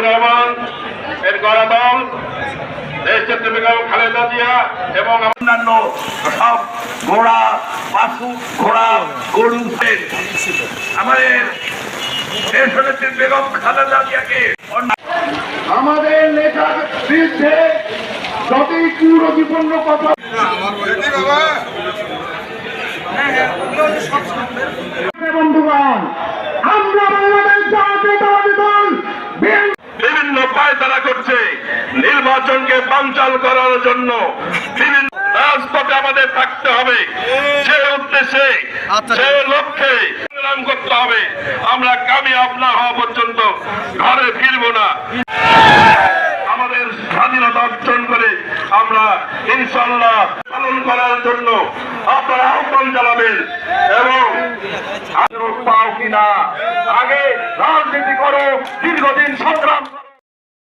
জিয়াউর রহমান এর গণদল দেশ নেত্রী বেগম খালেদা জিয়া এবং অন্যান্য সব ঘোড়া পাশু ঘোড়া গরু আমাদের দেশ বেগম খালেদা জিয়াকে আমাদের নেতার বিরুদ্ধে যতই কুরবিপন্ন কথা পায়তারা করছে। নির্বাচনকে বানচাল করার জন্য বিভিন্ন রাজপথে আমাদের থাকতে হবে। যে উদ্দেশ্যে যে লক্ষ্যে সংগ্রাম করতে হবে আমরা কামিয়াব না হওয়া পর্যন্ত ঘরে ফিরবো না। আমাদের স্বাধীনতা অর্জন করে আমরা ইনশাল্লাহ পালন করার জন্য আপনারা আহ্বান জানাবেন এবং পাও কিনা আগে রাজনীতি করো দীর্ঘদিন সংগ্রাম